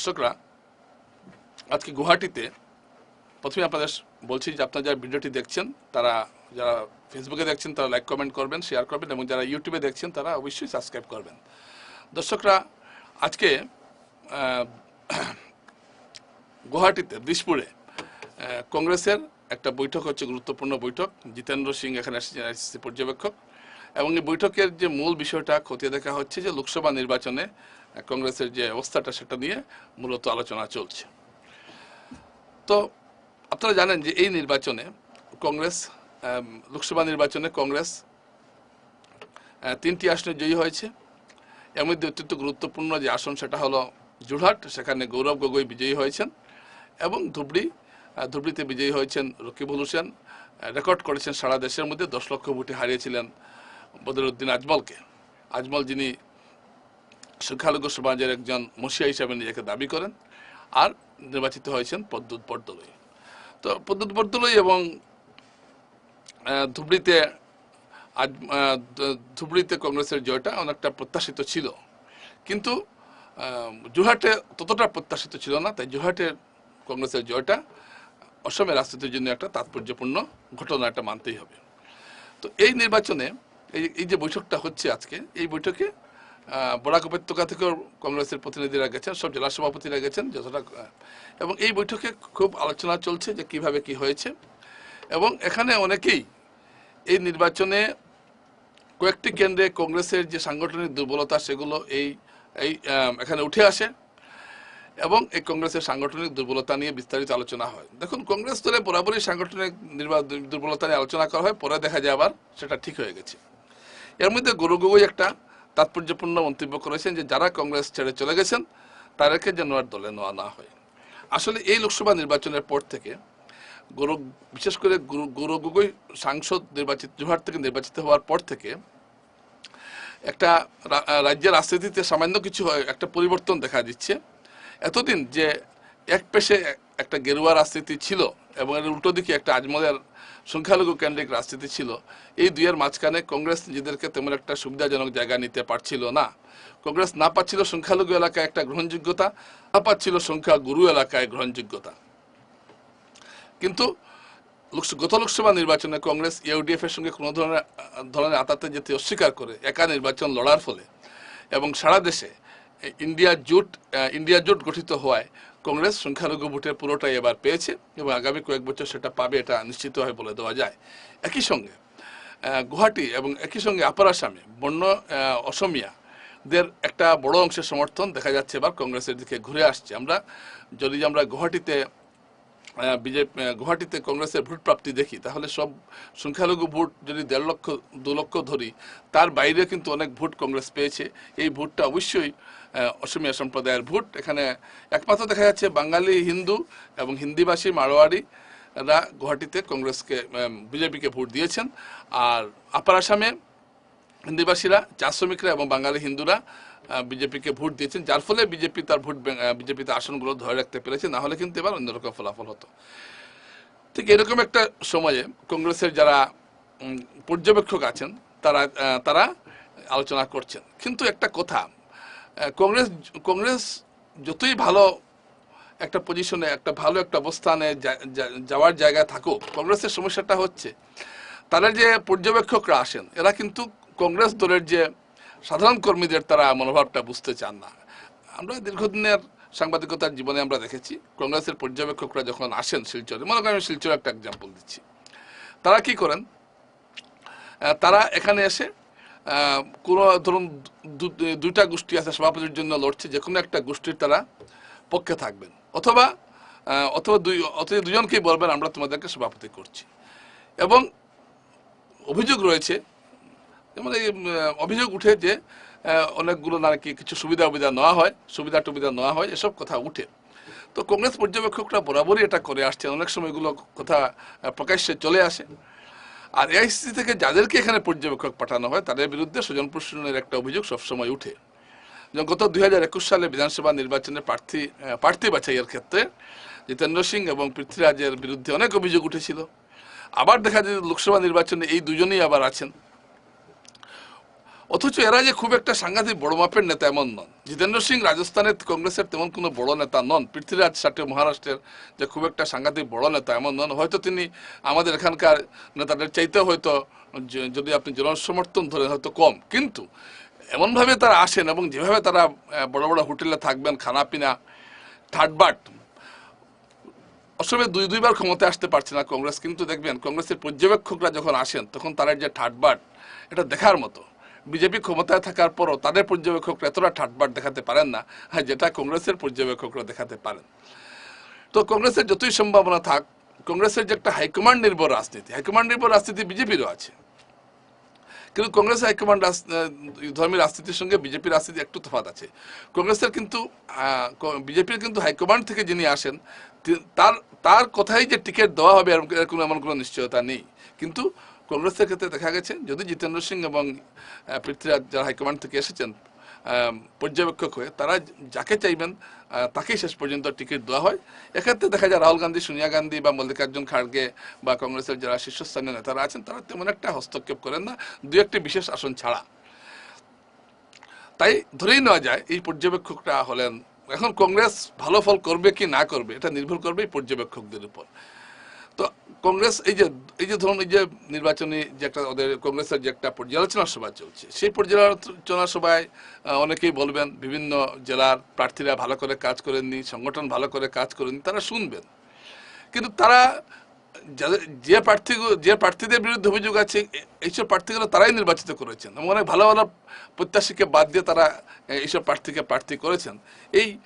দর্শকরা আজকে গুয়াহাটিতে প্রথমে আপনাদের বলছি যে আপনারা যারা ভিডিওটি দেখছেন তারা যারা ফেসবুকে দেখছেন তারা লাইক কমেন্ট করবেন শেয়ার করবেন এবং যারা ইউটিউবে দেখছেন তারা অবশ্যই সাবস্ক্রাইব করবেন। দর্শকরা আজকে গুয়াহাটিতে দিসপুরে আহ, কংগ্রেসের একটা বৈঠক হচ্ছে গুরুত্বপূর্ণ বৈঠক। জিতেন্দ্র সিং এখানে এসেছেন আইসিসি পর্যবেক্ষক। এবং এই বৈঠকের যে মূল বিষয়টা খতিয়ে দেখা হচ্ছে যে লোকসভা নির্বাচনে কংগ্রেসের যে অবস্থাটা সেটা নিয়ে মূলত আলোচনা চলছে। তো আপনারা জানেন যে এই নির্বাচনে কংগ্রেস লোকসভা নির্বাচনে কংগ্রেস তিনটি আসনে জয়ী হয়েছে। এর মধ্যে অত্যন্ত গুরুত্বপূর্ণ যে আসন সেটা হলো জোরহাট সেখানে গৌরব গগৈ বিজয়ী হয়েছেন এবং ধুবড়ি ধুবড়িতে বিজয়ী হয়েছেন রকিবুল হোসেন। রেকর্ড করেছেন সারা দেশের মধ্যে দশ লক্ষ ভোটে হারিয়েছিলেন বদরুদ্দিন আজমলকে। আজমল যিনি সংখ্যালঘু সমাজের একজন মসিয়া হিসাবে নিজেকে দাবি করেন আর নির্বাচিত হয়েছেন পদ্মুৎ বরদলৈ। তো পদ্মুৎ বরদলৈ এবং ধুবড়িতে আজ ধুবড়িতে কংগ্রেসের জয়টা অনেকটা প্রত্যাশিত ছিল। কিন্তু আহ, জোরহাটে ততটা প্রত্যাশিত ছিল না তাই জোরহাটের কংগ্রেসের জয়টা অসমের রাজনীতির জন্য একটা তাৎপর্যপূর্ণ ঘটনা একটা মানতেই হবে। তো এই নির্বাচনে এই এই যে বৈঠকটা হচ্ছে আজকে এই বৈঠকে বরাক উপত্যকা থেকেও কংগ্রেসের প্রতিনিধিরা গেছেন, সব জেলা সভাপতিরা গেছেন, যতটা এবং এই বৈঠকে খুব আলোচনা চলছে যে কীভাবে কি হয়েছে। এবং এখানে অনেকেই এই নির্বাচনে কয়েকটি কেন্দ্রে কংগ্রেসের যে সাংগঠনিক দুর্বলতা সেগুলো এই এই এখানে উঠে আসে এবং এই কংগ্রেসের সাংগঠনিক দুর্বলতা নিয়ে বিস্তারিত আলোচনা হয়। দেখুন, কংগ্রেস দলে বরাবরই সাংগঠনিক দুর্বলতা নিয়ে আলোচনা করা হয়, পরে দেখা যায় আবার সেটা ঠিক হয়ে গেছে। এর মধ্যে গরু গগৈ একটা তাৎপর্যপূর্ণ মন্তব্য করেছেন যে যারা কংগ্রেস ছেড়ে চলে গেছেন, তাদেরকে যেন আর দলে নেওয়া না হয়। আসলে এই লোকসভা নির্বাচনের পর থেকে গৌর, বিশেষ করে গুরু- গগৈ সাংসদ নির্বাচিত, জোহার থেকে নির্বাচিত হওয়ার পর থেকে একটা রাজ্যের রাজনীতিতে সামান্য কিছু একটা পরিবর্তন দেখা দিচ্ছে। এতদিন যে এক পেশে একটা গেরুয়া রাজনীতি ছিল এবং এর উল্টো দিকে একটা আজমলের সংখ্যালঘু কেন্দ্রিক রাজনীতি ছিল। এই দুইয়ের মাঝখানে কংগ্রেস নিজেদেরকে তেমন একটা সুবিধাজনক জায়গা নিতে পারছিল না। কংগ্রেস না পাচ্ছিল সংখ্যালঘু এলাকায় একটা গ্রহণযোগ্যতা, না পাচ্ছিল সংখ্যা গুরু এলাকায় গ্রহণযোগ্যতা। কিন্তু গত লোকসভা নির্বাচনে কংগ্রেস ইউডিএফ এর সঙ্গে কোনো ধরনের ধরনের আতাতে যেতে অস্বীকার করে একা নির্বাচন লড়ার ফলে। এবং সারা দেশে ইন্ডিয়া জোট ইন্ডিয়া জোট গঠিত হওয়ায় কংগ্রেস সংখ্যালঘু ভোটের পুরোটাই এবার পেয়েছে এবং আগামী কয়েক বছর সেটা পাবে এটা নিশ্চিত হয় বলে দেওয়া যায়। একই সঙ্গে গুয়াহাটি এবং একই সঙ্গে আপার আসামে বন্য আহ, অসমিয়াদের একটা বড় অংশের সমর্থন দেখা যাচ্ছে এবার কংগ্রেসের দিকে ঘুরে আসছে। আমরা যদি আমরা গুয়াহাটিতে বিজেপি গুয়াহাটিতে কংগ্রেসের ভোট প্রাপ্তি দেখি তাহলে সব সংখ্যালঘু ভোট যদি দেড় লক্ষ দু লক্ষ ধরি তার বাইরে কিন্তু অনেক ভোট কংগ্রেস পেয়েছে। এই ভোটটা অবশ্যই অসমিয়া সম্প্রদায়ের ভোট। এখানে একমাত্র দেখা যাচ্ছে বাঙালি, হিন্দু এবং হিন্দিভাষী মারোয়াড়িরা গুয়াহাটিতে কংগ্রেসকে বিজেপিকে ভোট দিয়েছেন। আর আপার আসামে হিন্দিভাষীরা চা শ্রমিকরা এবং বাঙালি হিন্দুরা বিজেপিকে ভোট দিয়েছেন। যার ফলে বিজেপি তার ভোট বিজেপিতে আসনগুলো ধরে রাখতে পেরেছে। না হলে কিন্তু এবার অন্যরকম ফলাফল হতো। ঠিক এরকম একটা সময়ে কংগ্রেসের যারা পর্যবেক্ষক আছেন, তারা তারা আলোচনা করছেন। কিন্তু একটা কথা কংগ্রেস কংগ্রেস যতই ভালো একটা পজিশনে একটা ভালো একটা অবস্থানে যাওয়ার জায়গায় থাকুক, কংগ্রেসের সমস্যাটা হচ্ছে তারা যে পর্যবেক্ষকরা আসেন, এরা কিন্তু কংগ্রেস দলের যে সাধারণ কর্মীদের তারা মনোভাবটা বুঝতে চান না। আমরা দীর্ঘদিনের সাংবাদিকতার জীবনে আমরা দেখেছি, কংগ্রেসের পর্যবেক্ষকরা যখন আসেন শিলচরে, মনে করেন আমি শিলচরে একটা এক্সাম্পল দিচ্ছি, তারা কি করেন? তারা এখানে এসে কোনো ধরুন দুইটা গোষ্ঠী আছে সভাপতির জন্য লড়ছে যে কোনো একটা গোষ্ঠীর তারা পক্ষে থাকবেন। অথবা অথবা দুই, অথবা দুজনকেই বলবেন, আমরা তোমাদেরকে সভাপতি করছি। এবং অভিযোগ রয়েছে, যেমন এই অভিযোগ উঠে যে অনেকগুলো নাকি কিছু সুবিধা সুবিধা নেওয়া হয়, সুবিধা টুবিধা নেওয়া হয়, এসব কথা উঠে। তো কংগ্রেস পর্যবেক্ষকরা বরাবরই এটা করে আসছে অনেক সময় এগুলো কথা প্রকাশ্যে চলে আসে। আর এআইসিসি থেকে যাদেরকে এখানে পর্যবেক্ষক পাঠানো হয়, তাদের বিরুদ্ধে স্বজন প্রশাসনের একটা অভিযোগ সবসময় উঠে। গত দুই হাজার একুশ সালে বিধানসভা নির্বাচনে প্রার্থী প্রার্থী বাছাইয়ের ক্ষেত্রে জিতেন্দ্র সিং এবং পৃথ্বীরাজের বিরুদ্ধে অনেক অভিযোগ উঠেছিল। আবার দেখা যায় লোকসভা নির্বাচনে এই দুজনেই আবার আছেন। অথচ এরা যে খুব একটা সাংঘাতিক বড় মাপের নেতা এমন নন। জিতেন্দ্র সিং রাজস্থানের কংগ্রেসের তেমন কোনো বড় নেতা নন। পৃথ্বীরাজ সাটে মহারাষ্ট্রের যে খুব একটা সাংঘাতিক বড় নেতা এমন নন। হয়তো তিনি আমাদের এখানকার নেতাদের চাইতে হয়তো যদি আপনি জনসমর্থন ধরেন, হয়তো কম। কিন্তু এমনভাবে তারা আসেন এবং যেভাবে তারা বড় বড় হোটেলে থাকবেন খানা পিনা ঠাটবাট অসমে দুই, দুইবার ক্ষমতায় আসতে পারছে না কংগ্রেস। কিন্তু দেখবেন কংগ্রেসের পর্যবেক্ষকরা যখন আসেন, তখন তারা যে ঠাটবাট এটা দেখার মতো। বিজেপি ক্ষমতায় থাকার পরও তাদের পর্যবেক্ষকরা এতটা ঠাটবাট দেখাতে পারেন না হ্যাঁ যেটা কংগ্রেসের পর্যবেক্ষকরা দেখাতে পারেন। তো কংগ্রেসের যতই সম্ভাবনা থাক, কংগ্রেসের যে একটা হাইকমান্ড নির্ভর রাজনীতি হাইকমান্ড নির্ভর রাজনীতি বিজেপিরও আছে। কিন্তু কংগ্রেস হাইকমান্ড ধর্মী রাজনীতির সঙ্গে বিজেপির রাজনীতি একটু তফাৎ আছে। কংগ্রেসের কিন্তু বিজেপির কিন্তু হাইকমান্ড থেকে যিনি আসেন তার তার কথাই যে টিকিট দেওয়া হবে এরকম এমন কোনো নিশ্চয়তা নেই। কিন্তু কংগ্রেসের ক্ষেত্রে দেখা গেছে, যদি জিতেন্দ্র সিং এবং পৃথ্বীরাজ যারা হাইকমান্ড থেকে এসেছেন পর্যবেক্ষক হয়ে, তারা যাকে চাইবেন তাকেই শেষ পর্যন্ত টিকিট দেওয়া হয়। এক্ষেত্রে দেখা যায় রাহুল গান্ধী, সোনিয়া গান্ধী বা মল্লিকার্জুন খাড়গে বা কংগ্রেসের যারা শীর্ষস্থানীয় নেতারা আছেন, তারা তেমন একটা হস্তক্ষেপ করেন না, দু একটি বিশেষ আসন ছাড়া। তাই ধরেই নেওয়া যায়, এই পর্যবেক্ষকরা হলেন, এখন কংগ্রেস ভালো ফল করবে কি না করবে, এটা নির্ভর করবে এই পর্যবেক্ষকদের উপর। তো কংগ্রেস, এই যে এই যে ধরুন, এই যে নির্বাচনী যে একটা ওদের কংগ্রেসের যে একটা পর্যালোচনা সভা চলছে, সেই পর্যালোচনা সভায় অনেকেই বলবেন বিভিন্ন জেলার প্রার্থীরা ভালো করে কাজ করেননি, সংগঠন ভালো করে কাজ করেননি, তারা শুনবেন। কিন্তু তারা যাদের- যে প্রার্থী যে প্রার্থীদের বিরুদ্ধে অভিযোগ আছে এইসব প্রার্থীগুলো তারাই নির্বাচিত করেছেন। এবং অনেক ভালো ভালো প্রত্যাশীকে বাদ দিয়ে তারা এইসব প্রার্থীকে প্রার্থী করেছেন। এই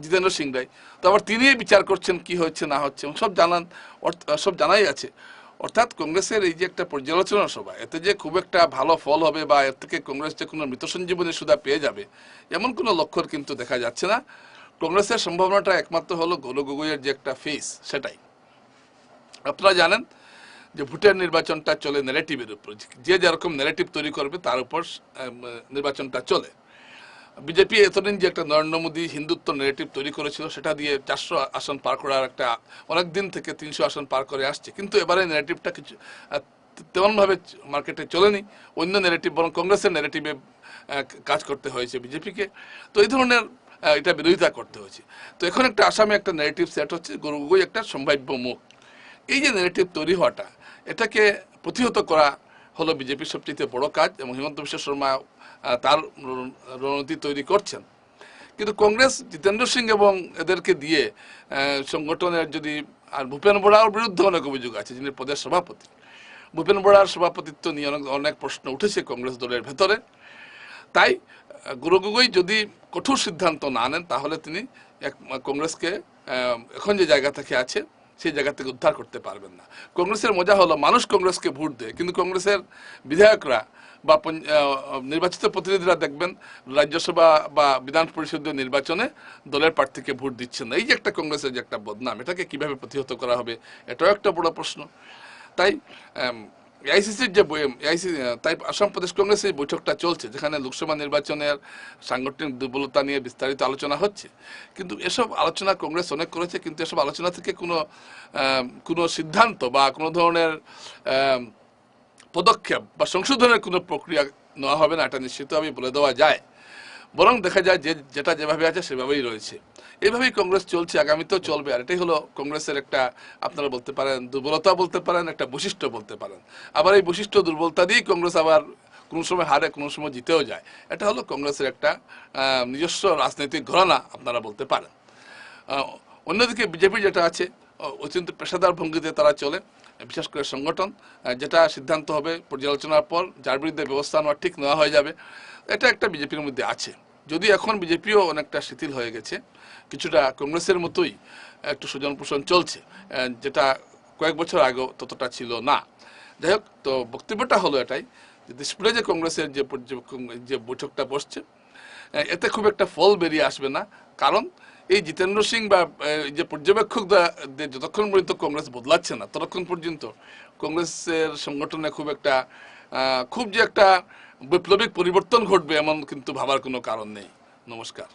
জিতেন্দ্র সিং রায়। তো আবার তিনিই বিচার করছেন কি হচ্ছে, না হচ্ছে, এবং সব জানান সব জানাই আছে। অর্থাৎ কংগ্রেসের এই যে একটা পর্যালোচনা সভা, এতে যে খুব একটা ভালো ফল হবে বা এর থেকে কংগ্রেস যে কোনো মৃত সঞ্জীবনী সুদা পেয়ে যাবে, এমন কোনো লক্ষণ কিন্তু দেখা যাচ্ছে না। কংগ্রেসের সম্ভাবনাটা একমাত্র হলো গৌর গগৈয়ের যে একটা ফেস সেটাই। আপনারা জানেন যে ভোটের নির্বাচনটা চলে নেগেটিভের উপর। যে যেরকম নেগেটিভ তৈরি করবে, তার উপর নির্বাচনটা চলে। বিজেপি এতদিন যে একটা নরেন্দ্র মোদী হিন্দুত্ব নেগেটিভ তৈরি করেছিল, সেটা দিয়ে চারশো আসন পার করার একটা, অনেক দিন থেকে তিনশো আসন পার করে আসছে। কিন্তু এবারে নেগেটিভটা কিছু তেমনভাবে মার্কেটে চলেনি। অন্য নেগেটিভ বরং কংগ্রেসের নেগেটিভে কাজ করতে হয়েছে বিজেপিকে। তো এই ধরনের এটা বিরোধিতা করতে হয়েছে। তো এখন একটা আসামে একটা নেগেটিভ সেট হচ্ছে, গরু গগৈ একটা সম্ভাব্য মুখ। এই যে নেগেটিভ তৈরি হওয়াটা, এটাকে প্রতিহত করা হলো বিজেপির সবচেয়ে বড় কাজ এবং হিমন্ত বিশ্ব শর্মা তার রণনীতি তৈরি করছেন। কিন্তু কংগ্রেস জিতেন্দ্র সিং এবং এদেরকে দিয়ে সংগঠনের যদি, আর ভূপেন বোড়ার বিরুদ্ধে অনেক অভিযোগ আছে, যিনি প্রদেশ সভাপতি। ভূপেন বোড়ার সভাপতিত্ব নিয়ে অনেক অনেক প্রশ্ন উঠেছে কংগ্রেস দলের ভেতরে। তাই গুরু গগৈ যদি কঠোর সিদ্ধান্ত না নেন, তাহলে তিনি এক, কংগ্রেসকে এখন যে জায়গা থেকে আছে সেই জায়গা থেকে উদ্ধার করতে পারবেন না। কংগ্রেসের মজা হলো মানুষ কংগ্রেসকে ভোট দেয়, কিন্তু কংগ্রেসের বিধায়করা বা নির্বাচিত প্রতিনিধিরা দেখবেন রাজ্যসভা বা বিধান পরিষদীয় নির্বাচনে দলের প্রার্থীকে ভোট দিচ্ছে না। এই যে একটা কংগ্রেসের যে একটা বদনাম, এটাকে কীভাবে প্রতিহত করা হবে, এটাও একটা বড় প্রশ্ন। তাই এআইসিসির যে এআইসি তাই আসাম প্রদেশ কংগ্রেসের বৈঠকটা চলছে, যেখানে লোকসভা নির্বাচনের সাংগঠনিক দুর্বলতা নিয়ে বিস্তারিত আলোচনা হচ্ছে। কিন্তু এসব আলোচনা কংগ্রেস অনেক করেছে, কিন্তু এসব আলোচনা থেকে কোনো কোনো সিদ্ধান্ত বা কোনো ধরনের পদক্ষেপ বা সংশোধনের কোনো প্রক্রিয়া নেওয়া হবে না, এটা নিশ্চিতভাবে বলে দেওয়া যায়। বরং দেখা যায় যে, যেটা যেভাবে আছে সেভাবেই রয়েছে। এভাবেই কংগ্রেস চলছে, আগামীতেও চলবে। আর এটাই হলো কংগ্রেসের একটা, আপনারা বলতে পারেন, দুর্বলতা বলতে পারেন, একটা বৈশিষ্ট্য বলতে পারেন। আবার এই বৈশিষ্ট্য, দুর্বলতা দিয়েই কংগ্রেস আবার কোনো সময় হারে, কোনো সময় জিতেও যায়। এটা হলো কংগ্রেসের একটা নিজস্ব রাজনৈতিক ঘটনা আপনারা বলতে পারেন। অন্যদিকে বিজেপি যেটা আছে অত্যন্ত পেশাদার ভঙ্গিতে তারা চলে। বিশেষ করে সংগঠন যেটা সিদ্ধান্ত হবে পর্যালোচনার পর, যার বিরুদ্ধে ব্যবস্থা নেওয়া ঠিক নেওয়া হয়ে যাবে। এটা একটা বিজেপির মধ্যে আছে। যদি এখন বিজেপিও অনেকটা শিথিল হয়ে গেছে, কিছুটা কংগ্রেসের মতোই একটু সুজন পোষণ চলছে যেটা কয়েক বছর আগেও ততটা ছিল না। যাই হোক, তো বক্তব্যটা হলো এটাই যে দিসপুরে যে কংগ্রেসের যে যে বৈঠকটা বসছে এতে খুব একটা ফল বেরিয়ে আসবে না। কারণ এই জিতেন্দ্র সিং বা যে পর্যবেক্ষক যতক্ষণ পর্যন্ত কংগ্রেস বদলাচ্ছে না, ততক্ষণ পর্যন্ত কংগ্রেসের সংগঠনে খুব একটা খুব যে একটা বৈপ্লবিক পরিবর্তন ঘটবে এমন কিন্তু ভাবার কোনো কারণ নেই। নমস্কার।